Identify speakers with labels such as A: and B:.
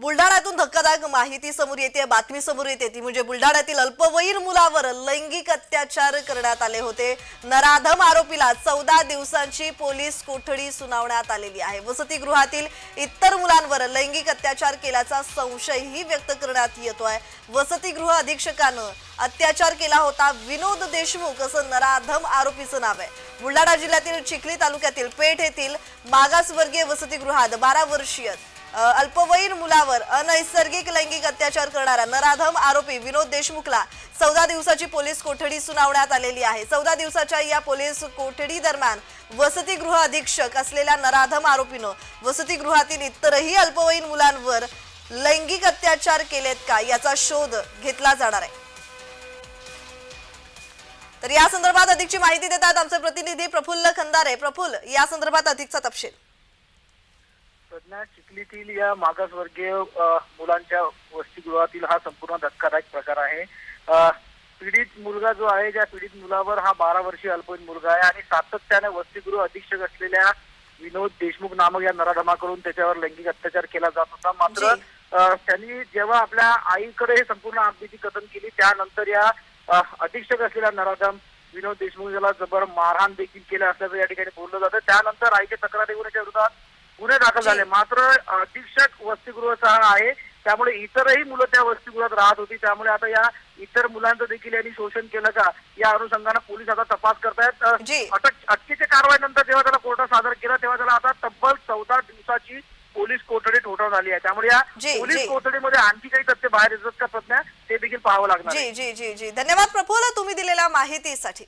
A: बुलढाण्यातून धक्कादायक माहिती समोर येते बातमी समोर येते. ती म्हणजे बुलढाण्यातील अल्पवयीन मुलावर लैंगिक अत्याचार करण्यात आले होते. नराधम आरोपीला चौदा दिवसांची पोलीस कोठडी सुनावण्यात आलेली आहे. वसतिगृहातील इतर मुलांवर लैंगिक अत्याचार केल्याचा संशयही व्यक्त करण्यात येतोय वसतिगृह अधीक्षकानं अत्याचार केला होता विनोद देशमुख असं नराधम आरोपीचं नाव आहे. बुलढाणा जिल्ह्यातील चिखली तालुक्यातील पेठ येथील मागासवर्गीय वसतिगृहात बारा वर्षीय अल्पवयीन मुलावर अनैसर्गिक लैंगिक अत्याचार करणारा नराधम आरोपी विनोद देशमुखला चौदा दिवसाची पोलीस कोठडी सुनावण्यात आलेली आहे. चौदा दिवसाच्या या पोलीस कोठडी दरम्यान वसतिगृह अधीक्षक असलेल्या नराधम आरोपीनं वसतिगृहातील इतरही अल्पवयीन मुलांवर लैंगिक अत्याचार केलेत का याचा शोध घेतला जाणार आहे. तर या संदर्भात अधिकची माहिती देतात आमचे प्रतिनिधी प्रफुल्ल खंदारे. प्रफुल्ल या संदर्भात अधिकचा तपशील.
B: प्रज्ञा चिखलीतील या मागासवर्गीय मुलांच्या वसतिगृहातील हा संपूर्ण धक्कादायक प्रकार आहे. पीडित मुलगा जो आहे त्या पीडित मुलावर हा बारा वर्षीय अल्पवयीन मुलगा आहे आणि सातत्याने वसतिगृह अधीक्षक असलेल्या विनोद देशमुख नामक या नराधमाकडून त्याच्यावर लैंगिक अत्याचार केला जात होता. मात्र त्यांनी जेव्हा आपल्या आईकडे हे संपूर्ण आपबीती कथन केली त्यानंतर या अधीक्षक असलेल्या नराधम विनोद देशमुख याला जबर मारहाण देखील केलं असल्याचं या ठिकाणी बोललं जातं. त्यानंतर आईच्या तक्रारी गुन्ह्याच्या विरोधात गुन्हे दाखल झाले. मात्र अधीक्षक वसतिगृहाचा आहे. त्यामुळे इतरही मुलं त्या वसतिगृहात राहत होती. त्यामुळे आता या इतर मुलांचं देखील यांनी शोषण केलं का या अनुषंगानं पोलीस आता तपास करतायत. अटक अटकेच्या कारवाईनंतर जेव्हा त्याला कोर्टात सादर केलं तेव्हा त्याला आता तब्बल चौदा दिवसाची पोलीस कोठडी ठोठावण्यात आली आहे. त्यामुळे या. पोलीस कोठडीमध्ये आणखी काही तथ्य बाहेर येतात का प्रज्ञा ते देखील पाहावं लागणार.
A: जी जी जी जी. धन्यवाद प्रफुल्ल तुम्ही दिलेल्या माहितीसाठी.